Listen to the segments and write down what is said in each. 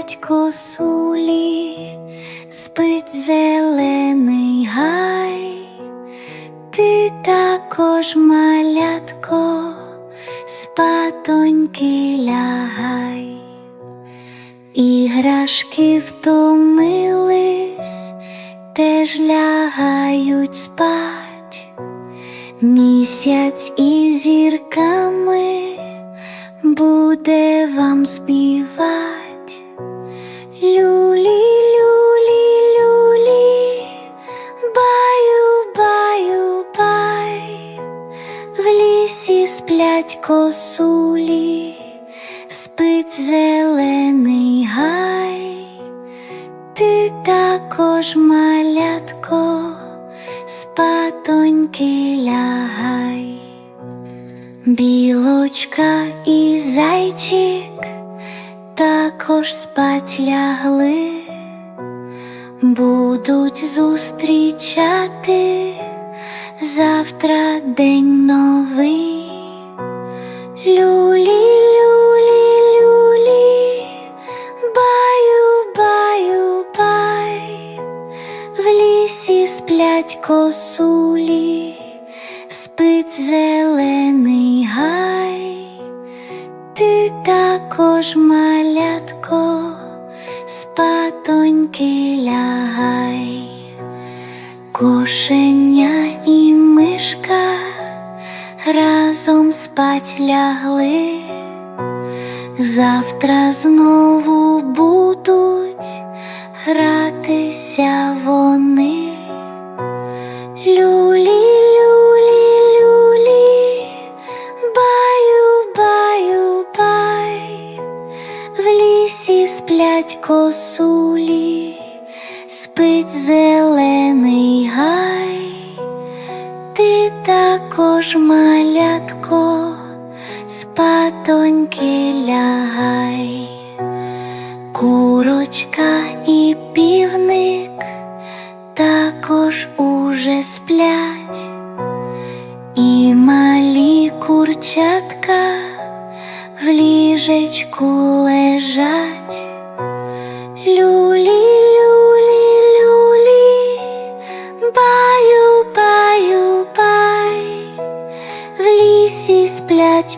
сплять косулі, спить зелений гай. Ти також малятко, спатоньки лягай. Іграшки втомились, теж лягають спать. Місяць із зірками буде вам співать. Люлі, люлі, люлі, баю, баю, бай, в лісі сплять косулі, спить зелений гай, ти також малятко, спатоньки лягай. Білочка і зайчик також спать лягли, будуть зустрічати завтра день новий. Люлі, люлі, люлі, баю, баю, бай, в лісі сплять косулі, спить зелений також малятко, спатоньки лягай, кошеня і мишка разом спать лягли, завтра знову будуть гратися вони. Люлі, косулі, спить зелений гай, ти також малятко, спатоньки лягай, курочка і півник також уже сплять, і малі курчатка в ліжечку лежать.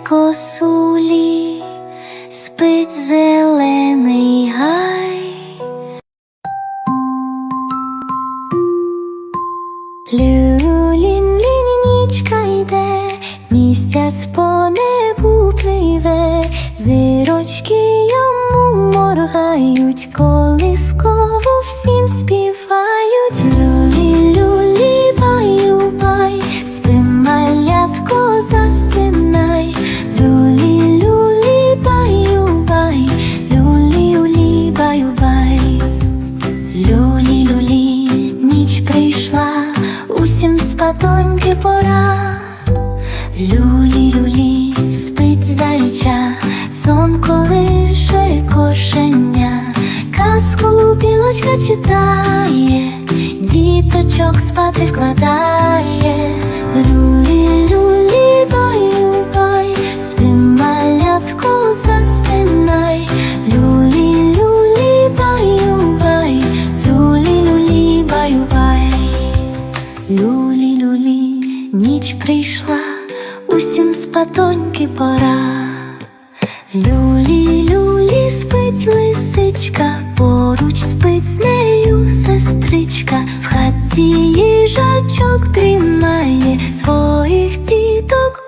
Косулі, спить казку білочка читає, діточок спати вкладає. Люлі, люлі, баю, бай, спи, малятко, засинай. Люлі, люлі, баю, бай, люлі, люлі, баю, бай. Люлі, люлі, ніч прийшла, усім спатоньки пора. Люлі, люлі, спить лисичка, поруч спить з нею сестричка, в хаті їжачок дрімає, своїх діток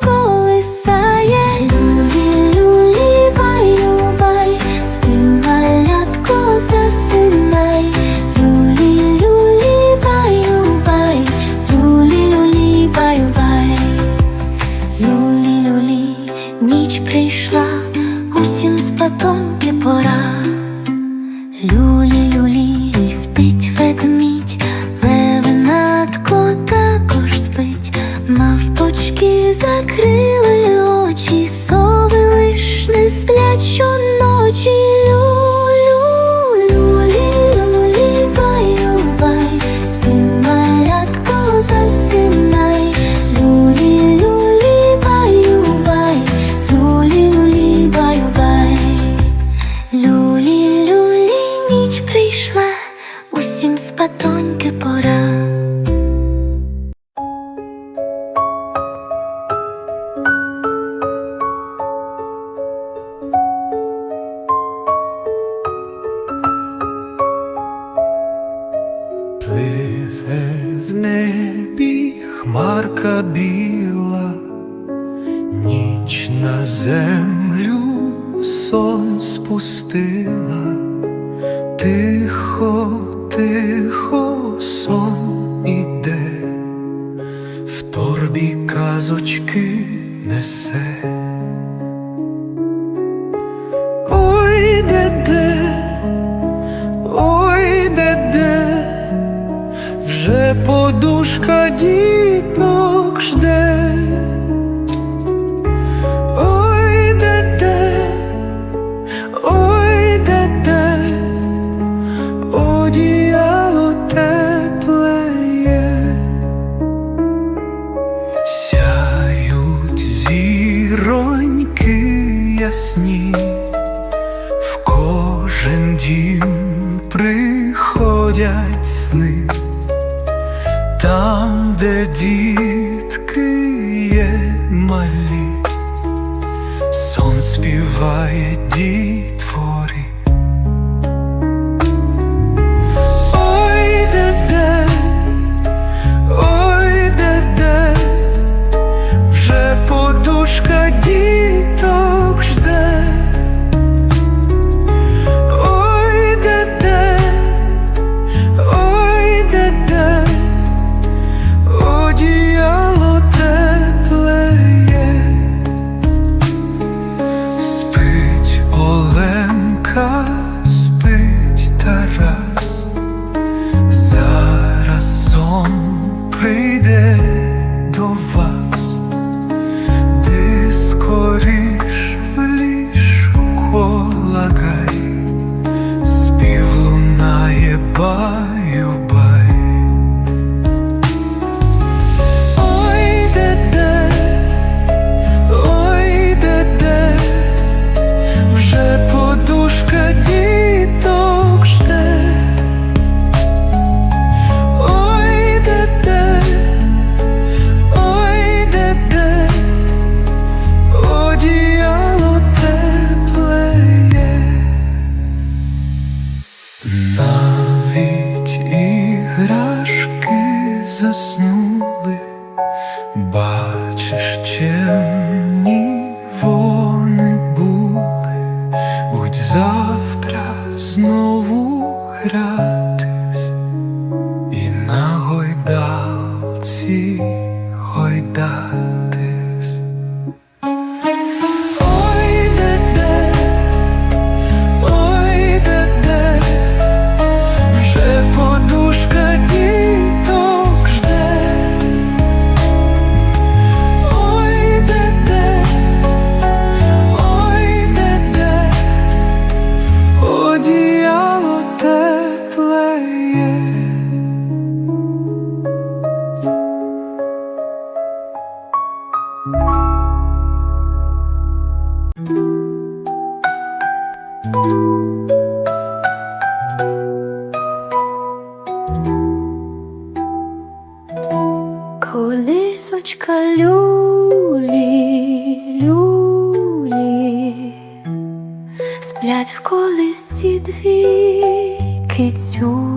сон іде, в торбі казочки несе, ой де ой де де, вже подушка ді. малі, сон співає діти. знову гра. пісочка люлі, люлі, сплять в колисці дві кицю.